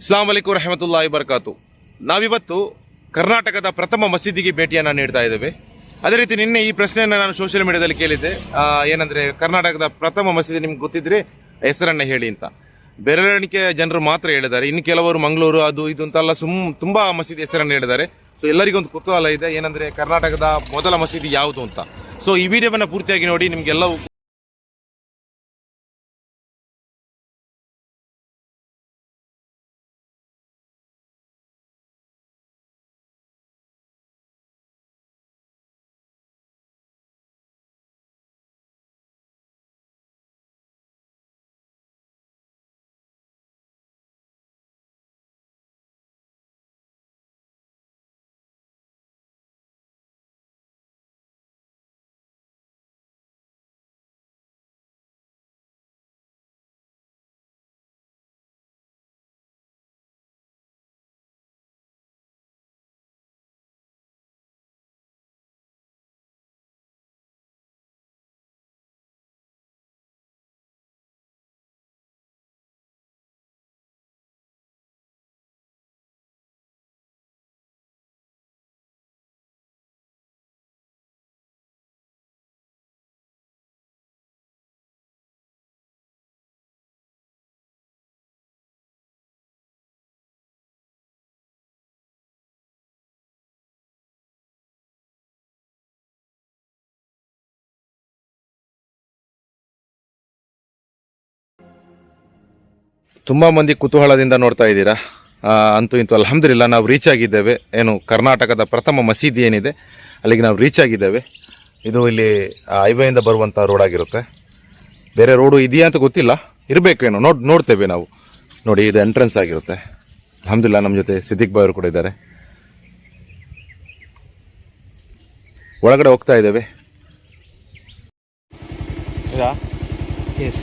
ಇಸ್ಲಾಂ ಅಲಿಕು ರಹಮತುಲ್ಲಾಹಿ ಇಬರ್ಕಾತು ನಾವಿವತ್ತು ಕರ್ನಾಟಕದ ಪ್ರಥಮ ಮಸೀದಿಗೆ ಭೇಟಿಯನ್ನು ನೀಡ್ತಾ ಇದ್ದೇವೆ. ಅದೇ ರೀತಿ ನಿನ್ನೆ ಈ ಪ್ರಶ್ನೆಯನ್ನು ನಾನು ಸೋಷಿಯಲ್ ಮೀಡಿಯಾದಲ್ಲಿ ಕೇಳಿದ್ದೆ. ಏನಂದರೆ ಏನಂದ್ರೆ ಕರ್ನಾಟಕದ ಪ್ರಥಮ ಮಸೀದಿ ನಿಮ್ಗೆ ಗೊತ್ತಿದ್ರೆ ಹೆಸರನ್ನು ಹೇಳಿ ಅಂತ. ಬೆರಳೆಣಿಕೆ ಜನರು ಮಾತ್ರ ಹೇಳಿದ್ದಾರೆ. ಇನ್ನು ಕೆಲವರು ಮಂಗಳೂರು ಅದು ಇದು ಅಂತೆಲ್ಲ ಸುಮ್ ತುಂಬ ಮಸೀದಿ ಹೆಸರನ್ನು ಹೇಳಿದ್ದಾರೆ. ಸೊ ಎಲ್ಲರಿಗೊಂದು ಕುತೂಹಲ ಇದೆ. ಏನಂದರೆ ಕರ್ನಾಟಕದ ಮೊದಲ ಮಸೀದಿ ಯಾವುದು ಅಂತ. ಸೊ ಈ ವಿಡಿಯೋವನ್ನು ಪೂರ್ತಿಯಾಗಿ ನೋಡಿ, ನಿಮ್ಗೆಲ್ಲವೂ ತುಂಬ ಮಂದಿ ಕುತೂಹಲದಿಂದ ನೋಡ್ತಾ ಇದ್ದೀರಾ? ಅಂತೂ ಇಂತೂ ಅಲ್ಹಮ್ದಿಲ್ಲ ನಾವು ರೀಚ್ ಆಗಿದ್ದೇವೆ. ಏನು, ಕರ್ನಾಟಕದ ಪ್ರಥಮ ಮಸೀದಿ ಏನಿದೆ, ಅಲ್ಲಿಗೆ ನಾವು ರೀಚ್ ಆಗಿದ್ದೇವೆ. ಇದು ಇಲ್ಲಿ ಹೈವೇಯಿಂದ ಬರುವಂಥ ರೋಡ್ ಆಗಿರುತ್ತೆ. ಬೇರೆ ರೋಡು ಇದೆಯಾ ಅಂತ ಗೊತ್ತಿಲ್ಲ. ಇರಬೇಕೇನೋ ನೋಡ್, ನೋಡ್ತೇವೆ ನಾವು. ನೋಡಿ, ಇದು ಎಂಟ್ರೆನ್ಸ್ ಆಗಿರುತ್ತೆ. ಅಲ್ಹಮ್ದಿಲ್ಲ ನಮ್ಮ ಜೊತೆ ಸಿದ್ದಿಕ್ ಬಾಯ್ ಅವರು ಕೂಡ ಇದ್ದಾರೆ. ಒಳಗಡೆ ಹೋಗ್ತಾ ಇದ್ದೇವೆ. ಎಸ್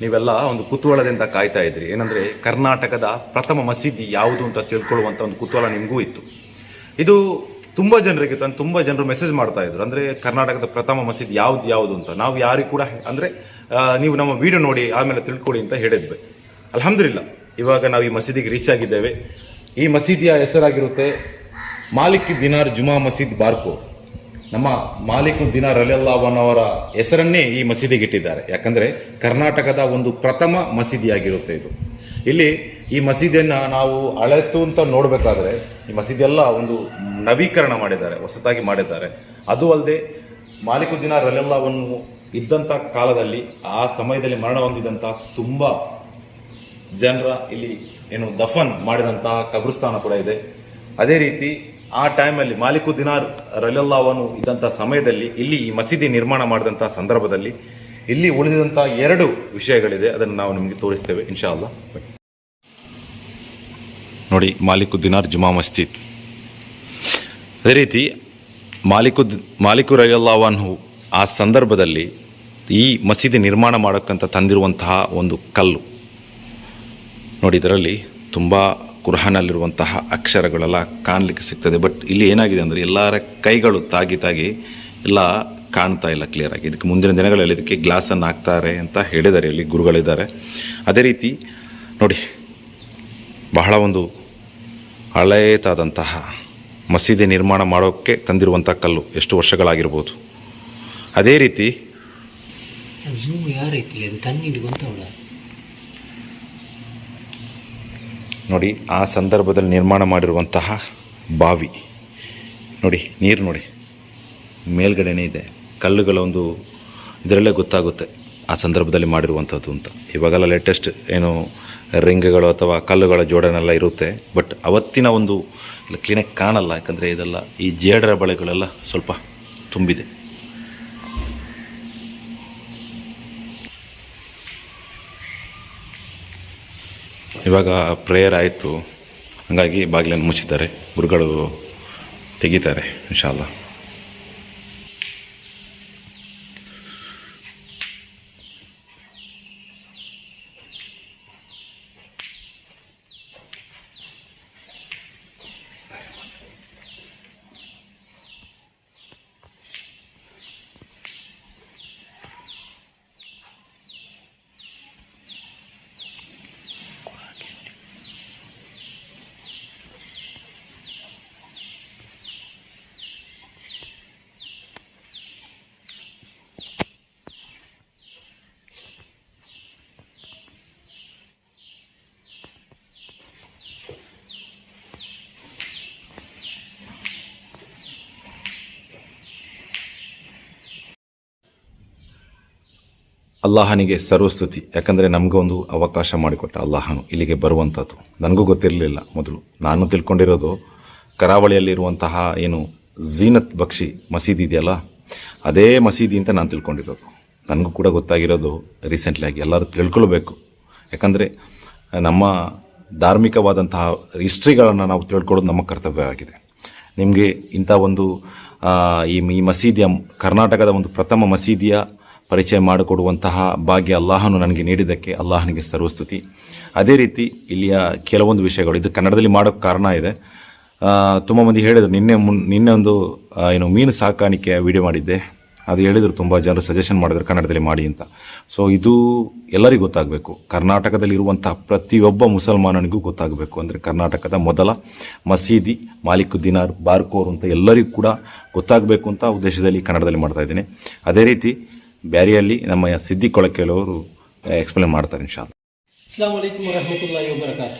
ನೀವೆಲ್ಲ ಒಂದು ಕುತೂಹಲದಿಂದ ಕಾಯ್ತಾ ಇದ್ರಿ. ಏನಂದ್ರೆ ಕರ್ನಾಟಕದ ಪ್ರಥಮ ಮಸೀದಿ ಯಾವುದು ಅಂತ ತಿಳ್ಕೊಳ್ಳುವಂತ ಒಂದು ಕುತೂಹಲ ನಿಮಗೂ ಇತ್ತು. ಇದು ತುಂಬಾ ಜನರಿಗೆ ತಂದು ತುಂಬಾ ಜನರು ಮೆಸೇಜ್ ಮಾಡ್ತಾ ಇದ್ರು. ಅಂದ್ರೆ ಕರ್ನಾಟಕದ ಪ್ರಥಮ ಮಸೀದಿ ಯಾವ್ದು, ಯಾವುದು ಅಂತ. ನಾವು ಯಾರಿಗೂ ಕೂಡ ಅಂದ್ರೆ ನೀವು ನಮ್ಮ ವಿಡಿಯೋ ನೋಡಿ, ಆಮೇಲೆ ತಿಳ್ಕೊಳ್ಳಿ ಅಂತ ಹೇಳಿದ್ವಿ. ಅಲ್ಹಮ್ದುಲಿಲ್ಲ. ಇವಾಗ ನಾವು ಈ ಮಸೀದಿಗೆ ರೀಚ್ ಆಗಿದ್ದೇವೆ. ಈ ಮಸೀದಿಯ ಹೆಸರಾಗಿರುತ್ತೆ ಮಾಲಿಕ್ ದಿನಾರ್ ಜುಮಾ ಮಸೀದ್ ಬಾರ್ಕೋ. ನಮ್ಮ ಮಾಲಿಕ್ ದಿನ ರಲೆಲ್ಲಾವನವರ ಹೆಸರನ್ನೇ ಈ ಮಸೀದಿಗೆ ಇಟ್ಟಿದ್ದಾರೆ. ಯಾಕಂದ್ರೆ ಕರ್ನಾಟಕದ ಒಂದು ಪ್ರಥಮ ಮಸೀದಿಯಾಗಿರುತ್ತೆ ಇದು. ಇಲ್ಲಿ ಈ ಮಸೀದಿಯನ್ನ ನಾವು ಅಳೆತು ಅಂತ ನೋಡಬೇಕಾದ್ರೆ ಈ ಮಸೀದಿಯೆಲ್ಲ ಒಂದು ನವೀಕರಣ ಮಾಡಿದ್ದಾರೆ, ಹೊಸತಾಗಿ ಮಾಡಿದ್ದಾರೆ. ಅದು ಅಲ್ಲದೆ ಮಾಲಿಕುದ್ದೀನ ರಲೆಲ್ಲಾವನ್ನು ಇದ್ದಂಥ ಕಾಲದಲ್ಲಿ, ಆ ಸಮಯದಲ್ಲಿ ಮರಣ ಹೊಂದಿದಂಥ ತುಂಬ ಜನರ ಇಲ್ಲಿ ಏನು ದಫನ್ ಮಾಡಿದಂತಹ ಕಬ್ರಸ್ತಾನ ಕೂಡ ಇದೆ. ಅದೇ ರೀತಿ ಆ ಟೈಮಲ್ಲಿ ಮಾಲಿಕು ದಿನಾರ್ ರಲೆಲ್ಲಾವನು ಇದ್ದಂಥ ಸಮಯದಲ್ಲಿ ಇಲ್ಲಿ ಈ ಮಸೀದಿ ನಿರ್ಮಾಣ ಮಾಡಿದಂಥ ಸಂದರ್ಭದಲ್ಲಿ ಇಲ್ಲಿ ಉಳಿದಂತಹ ಎರಡು ವಿಷಯಗಳಿದೆ. ಅದನ್ನು ನಾವು ನಿಮಗೆ ತೋರಿಸ್ತೇವೆ ಇನ್ಶಾ ಅಲ್ಲ ನೋಡಿ, ಮಾಲಿಕು ದಿನಾರ್ ಜುಮಾ ಮಸ್ಜಿದ್. ಅದೇ ರೀತಿ ಮಾಲಿಕು ಮಾಲಿಕು ರಯಲ್ಲಾವನ್ಹು ಆ ಸಂದರ್ಭದಲ್ಲಿ ಈ ಮಸೀದಿ ನಿರ್ಮಾಣ ಮಾಡೋಕ್ಕಂತ ತಂದಿರುವಂತಹ ಒಂದು ಕಲ್ಲು. ನೋಡಿ, ಇದರಲ್ಲಿ ತುಂಬ ಕುರ್ಹಾನಲ್ಲಿರುವಂತಹ ಅಕ್ಷರಗಳೆಲ್ಲ ಕಾಣಲಿಕ್ಕೆ ಸಿಗ್ತದೆ. ಬಟ್ ಇಲ್ಲಿ ಏನಾಗಿದೆ ಅಂದರೆ ಎಲ್ಲರ ಕೈಗಳು ತಾಗಿ ತಾಗಿ ಎಲ್ಲ ಕಾಣ್ತಾ ಇಲ್ಲ ಕ್ಲಿಯರ್ ಆಗಿ. ಇದಕ್ಕೆ ಮುಂದಿನ ದಿನಗಳಲ್ಲಿ ಇದಕ್ಕೆ ಗ್ಲಾಸನ್ನು ಹಾಕ್ತಾರೆ ಅಂತ ಹೇಳಿದ್ದಾರೆ, ಇಲ್ಲಿ ಗುರುಗಳಿದ್ದಾರೆ. ಅದೇ ರೀತಿ ನೋಡಿ, ಬಹಳ ಒಂದು ಹಳೆಯದಾದಂತಹ ಮಸೀದಿ ನಿರ್ಮಾಣ ಮಾಡೋಕ್ಕೆ ತಂದಿರುವಂಥ ಕಲ್ಲು ಎಷ್ಟು ವರ್ಷಗಳಾಗಿರ್ಬೋದು. ಅದೇ ರೀತಿ ನೋಡಿ, ಆ ಸಂದರ್ಭದಲ್ಲಿ ನಿರ್ಮಾಣ ಮಾಡಿರುವಂತಹ ಬಾವಿ. ನೋಡಿ, ನೀರು ನೋಡಿ. ಮೇಲ್ಗಡೆನೇ ಇದೆ. ಕಲ್ಲುಗಳ ಒಂದು, ಇದರಲ್ಲೇ ಗೊತ್ತಾಗುತ್ತೆ ಆ ಸಂದರ್ಭದಲ್ಲಿ ಮಾಡಿರುವಂಥದ್ದು ಅಂತ. ಇವಾಗೆಲ್ಲ ಲೇಟೆಸ್ಟ್ ಏನು ರಿಂಗ್ಗಳು ಅಥವಾ ಕಲ್ಲುಗಳ ಜೋಡಣೆಲ್ಲ ಇರುತ್ತೆ. ಬಟ್ ಅವತ್ತಿನ ಒಂದು ಕ್ಲೀನಾಗಿ ಕಾಣಲ್ಲ. ಯಾಕಂದರೆ ಇದೆಲ್ಲ ಈ ಜೇಡರ ಬಳೆಗಳೆಲ್ಲ ಸ್ವಲ್ಪ ತುಂಬಿದೆ. ಇವಾಗ ಪ್ರೇಯರ್ ಆಯಿತು. ಹಾಗಾಗಿ ಬಾಗಿಲನ್ನು ಮುಚ್ಚಿದ್ದಾರೆ. ಗುರುಗಳು ತೆಗಿತಾರೆ ಇನ್ಶಾಲ್ಲ ಅಲ್ಲಾಹನಿಗೆ ಸರ್ವಸ್ತುತಿ. ಯಾಕಂದರೆ ಒಂದು ಅವಕಾಶ ಮಾಡಿಕೊಟ್ಟ ಅಲ್ಲಾಹನು ಇಲ್ಲಿಗೆ ಬರುವಂಥದ್ದು. ನನಗೂ ಗೊತ್ತಿರಲಿಲ್ಲ ಮೊದಲು. ನಾನು ತಿಳ್ಕೊಂಡಿರೋದು ಕರಾವಳಿಯಲ್ಲಿರುವಂತಹ ಏನು ಝೀನತ್ ಬಕ್ಷಿ ಮಸೀದಿ ಇದೆಯಲ್ಲ, ಅದೇ ಮಸೀದಿ ಅಂತ ನಾನು ತಿಳ್ಕೊಂಡಿರೋದು. ನನಗೂ ಕೂಡ ಗೊತ್ತಾಗಿರೋದು ರೀಸೆಂಟ್ಲಿ ಆಗಿ. ಎಲ್ಲರೂ ತಿಳ್ಕೊಳ್ಬೇಕು. ಯಾಕಂದರೆ ನಮ್ಮ ಧಾರ್ಮಿಕವಾದಂತಹ ಹಿಸ್ಟ್ರಿಗಳನ್ನು ನಾವು ತಿಳ್ಕೊಳ್ಳೋದು ನಮ್ಮ ಕರ್ತವ್ಯ ಆಗಿದೆ. ನಿಮಗೆ ಇಂಥ ಒಂದು ಈ ಮಸೀದಿಯ ಕರ್ನಾಟಕದ ಒಂದು ಪ್ರಥಮ ಮಸೀದಿಯ ಪರಿಚಯ ಮಾಡಿಕೊಡುವಂತಹ ಭಾಗ್ಯ ಅಲ್ಲಾಹನು ನನಗೆ ನೀಡಿದ್ದಕ್ಕೆ ಅಲ್ಲಾಹನಿಗೆ ಸರ್ವಸ್ತುತಿ. ಅದೇ ರೀತಿ ಇಲ್ಲಿಯ ಕೆಲವೊಂದು ವಿಷಯಗಳು, ಇದು ಕನ್ನಡದಲ್ಲಿ ಮಾಡೋಕ್ಕೆ ಕಾರಣ ಇದೆ. ತುಂಬ ಮಂದಿ ಹೇಳಿದರು, ನಿನ್ನೆ ಮುನ್, ನಿನ್ನೆ ಒಂದು ಏನು ಮೀನು ಸಾಕಾಣಿಕೆ ವಿಡಿಯೋ ಮಾಡಿದ್ದೆ. ಅದು ಹೇಳಿದರು, ತುಂಬ ಜನರು ಸಜೆಷನ್ ಮಾಡಿದರು, ಕನ್ನಡದಲ್ಲಿ ಮಾಡಿ ಅಂತ. ಸೊ ಇದು ಎಲ್ಲರಿಗೂ ಗೊತ್ತಾಗಬೇಕು. ಕರ್ನಾಟಕದಲ್ಲಿರುವಂಥ ಪ್ರತಿಯೊಬ್ಬ ಮುಸಲ್ಮಾನನಿಗೂ ಗೊತ್ತಾಗಬೇಕು. ಅಂದರೆ ಕರ್ನಾಟಕದ ಮೊದಲ ಮಸೀದಿ ಮಾಲಿಕ್ ದಿನಾರ್ ಬಾರ್ಕೋರ್ ಅಂತ ಎಲ್ಲರಿಗೂ ಕೂಡ ಗೊತ್ತಾಗಬೇಕು ಅಂತ ಉದ್ದೇಶದಲ್ಲಿ ಕನ್ನಡದಲ್ಲಿ ಮಾಡ್ತಾ ಇದ್ದೀನಿ. ಅದೇ ರೀತಿ ಬ್ಯಾರಿಯಲ್ಲಿ ನಮ್ಮ ಸಿದ್ದಿ ಕೊಳಕೆಲವರು ಎಕ್ಸ್ಪ್ಲೈನ್ ಮಾಡ್ತಾರೆ ಇನ್ಶಾಲ್ ಅಸ್ಲಾಂ ವಲೈಕುಮ್ ವರಹಮತುಲ್ಲಾಹಿ ವಬರಕಾತ.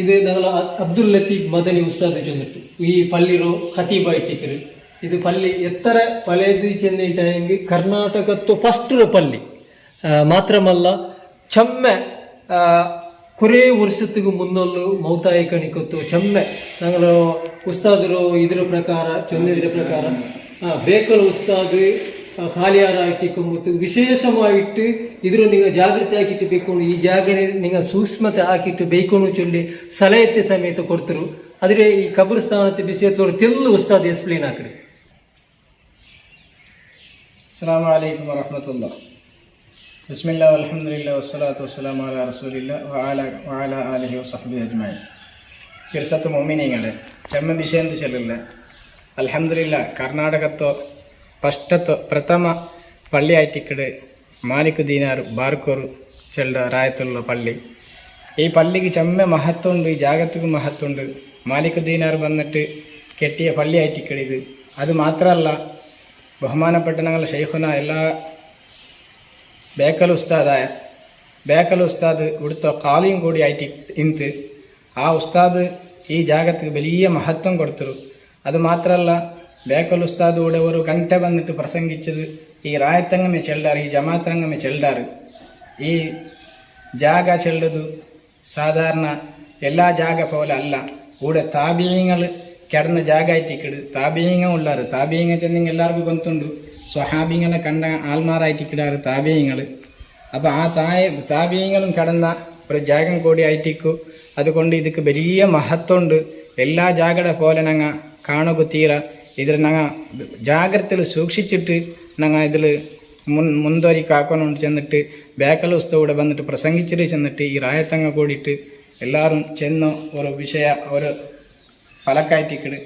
ಇದು ನಗಲ ಅಬ್ದುಲ್ ಲತೀಬ್ ಮದನಿ ಉಸ್ತಾದ್ ಚಂದಿತ್ತು ಈ ಪಲ್ಲಿರೋ ಸತೀಬ ಇಟ್ಟಿಕ್ರಿ ಇದು ಪಲ್ಲಿ ಎತ್ತರ ಪಲೇದಿ ಚೆಂದ ಇಟ್ಟಂಗೆ ಕರ್ನಾಟಕದ್ದು ಫಸ್ಟ್ ಪಲ್ಲಿ. ಮಾತ್ರವಲ್ಲ, ಚಮ್ಮೆ ಕುರೇ ವರ್ಷತ್ತಿಗೂ ಮುಂದೊಂದು ಮೌತಾಯಿ ಕಣಿಕತ್ತು ಚಮ್ಮೆ. ನಗಲ ಉಸ್ತಾದರು ಇದ್ರ ಪ್ರಕಾರ ಚಂದ ಇದ್ರ ಪ್ರಕಾರ ಬೇಕಲ್ ಉಸ್ತಾದ್ ಖಾಲಿಯಾರಾಗಿಟ್ಟಿಕೊಂಬತ್ತು ವಿಶೇಷಮಾಯಿಟ್ಟು ಇದ್ರ ನೀವು ಜಾಗೃತಿ ಹಾಕಿಟ್ಟು ಬೇಕೊಂಡು ಈ ಜಾಗ ನೀವು ಸೂಕ್ಷ್ಮತೆ ಹಾಕಿಟ್ಟು ಬೇಕೊಂಡು ಚೊಲ್ಲಿ ಸಲಹೆ ಸಮೇತ ಕೊಡ್ತರು ಆದರೆ ಈ ಕಬ್ರಸ್ಥಾನದ ಬಿಸಿಯತ್ತೋಡು ತೆಲ್ಲು ಉಸ್ತಾದ್ ಎಕ್ಸ್ಪ್ಲೇನ್ ಹಾಕಿರಿ അസ്സാം വലൈക്കും വറഹമത്തുള്ള ബിസ്മില്ല അലഹമുല്ല വസ്സലാത്തു വസ്സലാം അല റസൂലില്ല വാല വാല അലഹി വസഹബി അജ്മായി ഫിർസത്ത് മൊമിനിങ്ങളെ ചെമ്മ ಅಂತ ചെല്ലില്ല അലഹമുല്ല കർണാടകത്തോ ವಿಷಯ ಅಂತ ಚಲಿಲ್ಲ ಅಲ್ಹಮ್ದುಲಿಲ್ಲ ಕರ್ನಾಟಕತ್ತು ಫಸ್ಟತ್ತು ಪ್ರಥಮ ಪಳ್ಳಿ ಆಯ್ತಿಕ್ಕಡೆ ಮಾಲಿಕ್ ದೀನಾರ್ ಬಾರ್ಕೋರು ಚೆಲ್ಡ ರಾಯತುಲ್ಲ ಪಳ್ಳಿ ഈ പള്ളിക്ക് ചെമ്മ മഹത്വമുണ്ട് ഈ ജാഗത്തിക്ക് മഹത്വമുണ്ട് മാലിക് ദീനാർ വന്നിട്ട് കെട്ടിയ പള്ളിയായിട്ടിക്കട് ഇത് അത് മാത്രമല്ല ബഹുമാനപ്പെട്ട ഞങ്ങൾ ഷെയ്ഖുന എല്ലാ ബേക്കൽ ഉസ്താദായ ബേക്കൽ ഉസ്താദ് ഇവിടുത്തെ കാളിയും കൂടി ആയിട്ട് ಇಂತು ಆ ಉಸ್ತಾದ್ ಈ ಜಾಗತ್ತಿಗೆ വലിയ ಮಹತ್ವ ಕೊಡ್ತರು ಅದು ಮಾತ್ರ ബേക്കൽ ഉസ്താദ് കൂടെ ഒരു ഗണ്ട വന്നിട്ട് പ്രസംഗിച്ചത് ഈ റായത്തങ്ങമെ ചെല്ലാറ് ഈ ജമാത്തങ്ങമെ ചെല്ലാറ്. ഈ ജാഗ ചെല്ലത് സാധാരണ എല്ലാ ജാഗ പോലെ അല്ല. കൂടെ താപീയങ്ങൾ കിടന്ന ജാഗായിട്ടിക്കിട്. താപീയങ്ങ ഉള്ളാറ്. താപീയങ്ങ ചെന്നെങ്കിൽ എല്ലാവർക്കും കൊന്തുണ്ട്. സ്വഹാബിങ്ങളെ കണ്ട ആൽമാറായിട്ടിക്കിടാറ് താപീയങ്ങൾ അപ്പോൾ ആ തായ താപീയങ്ങളും കിടന്ന ഒരു ജാഗം കൂടി ആയിട്ടിക്കും. അതുകൊണ്ട് ഇതിക്ക് വലിയ മഹത്വമുണ്ട്. എല്ലാ ജാഗയുടെ പോലെ ഞങ്ങൾ കാണുക തീര. ഇതിൽ ഞങ്ങ ജാഗ്രതയിൽ സൂക്ഷിച്ചിട്ട് ഞങ്ങ ഇതിൽ മുൻ ಮುಂದುವರಿ ಕಾಕೊಂಡು ചെന്നിട്ട് ಬೇಕಲ್ ಉತ್ಸವ ഇവിടെ വന്നിട്ട് പ്രസംഗിച്ചിട്ട് ചെന്നിട്ട് ഈ ರಾಯತಂಗ കൂടിയിട്ട് എല്ലാവരും ചെന്ന് ഒരു വിഷയ ഒരു ഫലക്കായിട്ടിക്കട്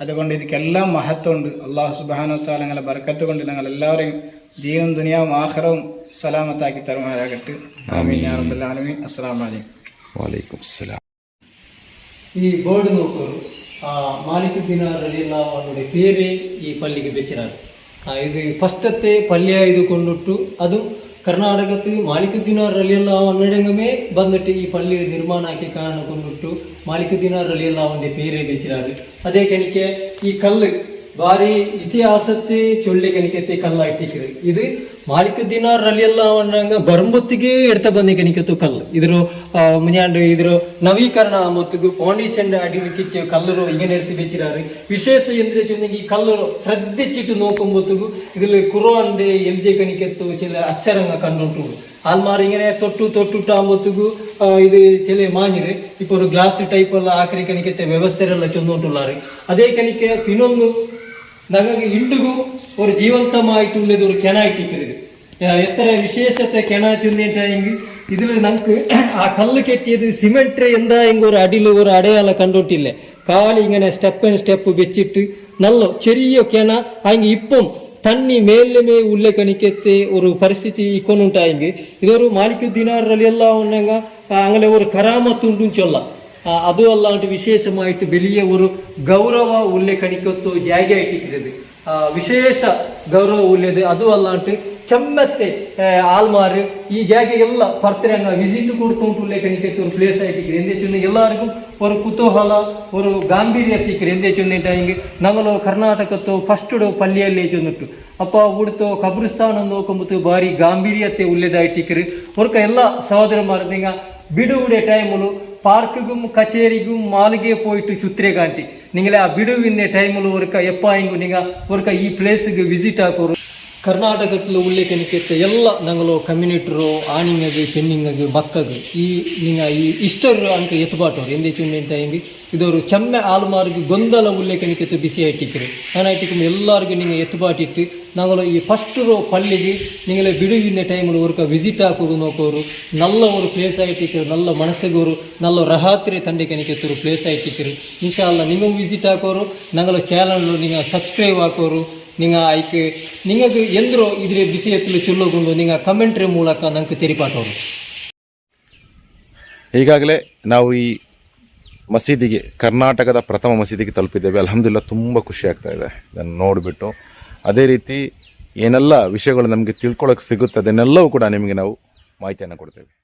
അതുകൊണ്ട് ഇതിക്കെല്ലാം മഹത്വമുണ്ട് അള്ളാഹു സുബാനോത്താൽ ഞങ്ങളെ ബർക്കത്ത് കൊണ്ട് ഞങ്ങൾ എല്ലാവരെയും ജീവൻ ദുനിയാവും ആഹ്റവും സലാമത്താക്കി തരുമാറാകട്ടെ ആമീൻ യാ റബ്ബൽ ആലമീൻ അസ്സലാമു അലൈക്കും ವಾಲೈಕುಂ ಸಲಾಮ್ ಮಾಲಿಕ ದಿನದಲ್ಲಿ ನಾವು ನೋಡಿ ಬೇರೆ ಈ ಪಲ್ಲಿಗೆ ಬೆಚ್ಚಿನ ಇದು ಫಸ್ಟತ್ತೆ ಪಲ್ಯ ಇದು ಕೊಂಡುಟ್ಟು ಅದು ಕರ್ನಾಟಕದ ಮಾಲಿಕ ದಿನಾರಲ್ಲಿ ಎಲ್ಲ ಒಂದೆಡೆಂಗಮೇ ಬಂದಿಟ್ಟು ಈ ಪಲ್ಲಿ ನಿರ್ಮಾಣ ಹಾಕಿ ಕಾರಣ ಕೊಂಡುಟ್ಟು ಮಾಲಿಕ ದಿನಾರಲ್ಲಿ ಎಲ್ಲ ಒಂದು ಬೇರೆ ಬೆಚ್ಚಿನ ಅದೇ ಕಣಿಕೆ ಈ ಕಲ್ಲು ಬಾರಿ ಇತಿಹಾಸತೆ ಚೊಲ್ಲಿಗಣಿಕತೆ ಕಲ್ಲ ಇಟ್ಟಿಸಿದ್ರು ಇದು ಮಾಲಿಕುದ್ದೀನ ರಲಿಯಲ್ಲ ಅನ್ನಂಗ ಬರಂಬೊತ್ತಿಗೆ ಎಡ್ತ ಬಂದಿ ಗಣಿಕತ್ತು ಕಲ್ಲು ಇದ್ರ ಮುನ್ಯಾಂಡು ಇದ್ರ ನವೀಕರಣ ಮತ್ತು ಫೌಂಡೇಶನ್ ಅಡಿಲಿಕ್ಕೆ ಕಲ್ಲರು ಈಗ ನೆಡ್ತಿ ಬೆಚ್ಚಿರಾರು ವಿಶೇಷ ಎಂದ್ರೆ ಚೊಂದಿಗೆ ಈ ಕಲ್ಲರು ಶ್ರದ್ಧಿಚ್ಚಿಟ್ಟು ನೋಕೊಂಬೊತ್ತಿಗೂ ಇದ್ರಲ್ಲಿ ಕುರೋ ಅಂದೆ ಎಲ್ದೆ ಗಣಿಕತ್ತು ಚಿಲ ಅಚ್ಚರಂಗ ಕಂಡುಂಟು ಆಲ್ಮಾರು ಇಂಗನೆ ತೊಟ್ಟು ತೊಟ್ಟು ಆಂಬೊತ್ತಿಗೂ ಇದು ചെറിയ മാഞ്ഞിത് ഇപ്പോൾ ഒരു ഗ്ലാസ് ടൈപ്പുള്ള ആക്രി കണിക്കത്തെ വ്യവസ്ഥയിലുള്ള ചെന്നുകൊണ്ടുള്ളാറ് അതേ കണിക്ക് പിന്നൊന്ന് ಕನಿಕೆ ಇನ್ನೊಂದು ನನಗೆ ಇಂಡಿಗೂ ஒரு ஜீவந்தமாயிட்டுள்ளது ஒரு கெனாயிட்டிக்கிறது எத்தனை விசேஷத்தை கெனாச்சுன்னு இதுல நமக்கு ಆ ಕಲ್ಲು ಕೆಟ್ಟಿಯದು ಸಿಮೆಂಟ್ ಎಂದ ಹಿಂಗ ஒரு ಅಡಿಲು ஒரு ಅಡೆಯಾಲ ಕಂಡೊಟ್ಟಿಲ್ಲ ಕಾಲಿ ഇങ്ങനെ സ്റ്റെപ്പ് ആൻഡ് സ്റ്റെപ്പ് വെച്ചിട്ട് നല്ല ചെറിയ കെണ അങ് ഇപ്പം തണ്ണി മേലെ ഉള്ളെ കണിക്കത്തെ ഒരു പരിസ്ഥിതി ഇക്കൊണ്ടുണ്ടായെങ്കിൽ ഇതൊരു മാലിക്കു ദിനാറിൽ എല്ലാം ഉണ്ടെങ്ക അങ്ങനെ ഒരു കരാമത്തുണ്ടും ചൊല്ലാം ಆ, ಅದು അതും അല്ലാണ്ട് വിശേഷമായിട്ട് വലിയ ഒരു ഗൗരവ ഉള്ള കണിക്കത്തു ജാഗയായിട്ടിരിക്കുന്നത് വിശേഷ ಗೌರವ ಉಳ್ಳೇದು ಅದು ಅಲ್ಲಾಂಟು ചെമ്മത്തെ ആൾമാർ ഈ ജാഗയെല്ലാം പർത്തരങ്ങ വിസിറ്റ് കൊടുത്തോണ്ടുള്ളേക്ക് എനിക്ക് ഒരു പ്ലേസ് ആയിട്ടിരിക്കുന്നത് എന്താ വെച്ചാൽ എല്ലാവർക്കും ഒരു ಕುತೂಹಲ ഒരു ഗാംഭീര്യ എത്തിക്കರು എന്താ വെച്ചിട്ടുണ്ടെങ്കിൽ ഞങ്ങൾ കർണാടകത്തോ ഫസ്റ്റോ പള്ളിയല്ലേ ചെന്നിട്ടു അപ്പോൾ അവിടുത്തെ ഖബർസ്ഥാനം നോക്കുമ്പോൾ ഭാരി ഗാംഭീര്യത്തെ ഉള്ളതായിട്ടിരിക്കരു അവർക്ക് എല്ലാ സഹോദരന്മാർ നിങ്ങൾ ಬಿಡುವುಡೆ ಟೈಮಲು പാർക്കുകും കച്ചേരിക്കും മാളികയെ പോയിട്ട് ചുത്തിരെ കാട്ടി നിങ്ങളെ ആ ಬಿಡುವಿನ ಟೈಮಲ್ಲಿ ಒರ್ಕ ಎಪ್ಪ ಹಿಂಗು ನಿಂಗ ಒರ್ಕ ಈ ಪ್ಲೇಸ್ಗೆ ವಿಸಿಟ್ ಹಾಕೋರು ಕರ್ನಾಟಕದಲ್ಲಿ ಉಲ್ಲೇಖ ನಿಕ್ಕತ್ತೆ ಎಲ್ಲ ನಂಗಳು ಕಮ್ಯುನಿಟರು ಆಣಿಂಗಗೆ ಪೆಣ್ಣಿಂಗಗೆ ಬಕ್ಕಗೆ ಈ ನಿಂಗ ಈ ಇಷ್ಟರು ಅಂಕ ಎತ್ತುಬಾಟವ್ರು ಎಂದೇ ಚುಣ್ಣೆ ಅಂತ ಹಿಂಗೆ ಇದವರು ಚೆಮ್ಮೆ ಆಲ್ಮಾರ್ಗೆ ಗೊಂದಲ ಉಲ್ಲೇಖ ನಿಕ್ಕತ್ತು ಬಿಸಿ ಆಯ್ತಿಕ್ಕಿರಿ ನಾನು ಆಯ್ತಿಕ್ಕೆ ಎಲ್ಲರಿಗೂ ನಿಂಗೆ ಎತ್ತುಬಾಟಿಟ್ಟು ನಾಗಳು ಈ ಫಸ್ಟ್ ರೋ ಪಳ್ಳಿಗೆ ನಿಂಗಳೆ ಬಿಡುವಿನ ಟೈಮಲ್ಲಿ ಒರ್ಕ ವಿಸಿಟ್ ಹಾಕೋದು ನೋಕೋರು ನಲ್ಲ ஒரு ಪ್ಲೇಸ್ ಆಯ್ತಿಕ್ಕಿರು ನಲ್ಲ ಮನಸ್ಸಿಗೆ ஒரு நல்ல ರಹಾತ್ರಿ ತಂಡೆ ಕನಿಕೆತ್ತರು ಪ್ಲೇಸ್ ಆಯ್ತಿಕ್ಕಿರಿ ಇನ್ಶಾ ಅಲ್ಲ ನೀವು ವಿಸಿಟ್ ಹಾಕೋರು ನಂಗಳ ಚಾನಲ್ ನಿಂಗ ಸಬ್ಸ್ಕ್ರೈಬ್ ಹಾಕೋರು ನಿಂಗ ಐಕ್ ನಿಂಗದು ಎಂದ್ರು ಇದ್ರ ಬಿಸಿ ಎತ್ತಲು ಚುಲ್ಲೋಗುಂಡು ನಿಂಗ ಕಮೆಂಟ್ರಿ ಮೂಲಕ ನಂಗೆ ತೆರಿಪಾಟೋರು ಈಗಾಗಲೇ ನಾವು ಈ ಮಸೀದಿಗೆ, ಕರ್ನಾಟಕದ ಪ್ರಥಮ ಮಸೀದಿಗೆ ತಲುಪಿದ್ದೇವೆ. ಅಲಹಮ್ದಿಲ್ಲ ತುಂಬ ಖುಷಿ ಆಗ್ತಾ ಇದೆ. ಇದನ್ನು ನೋಡಿಬಿಟ್ಟು ಅದೇ ರೀತಿ ಏನೆಲ್ಲ ವಿಷಯಗಳು ನಮಗೆ ತಿಳ್ಕೊಳ್ಳೋಕೆ ಸಿಗುತ್ತೆ ಅದನ್ನೆಲ್ಲವೂ ಕೂಡ ನಿಮಗೆ ನಾವು ಮಾಹಿತಿಯನ್ನು ಕೊಡ್ತೇವೆ.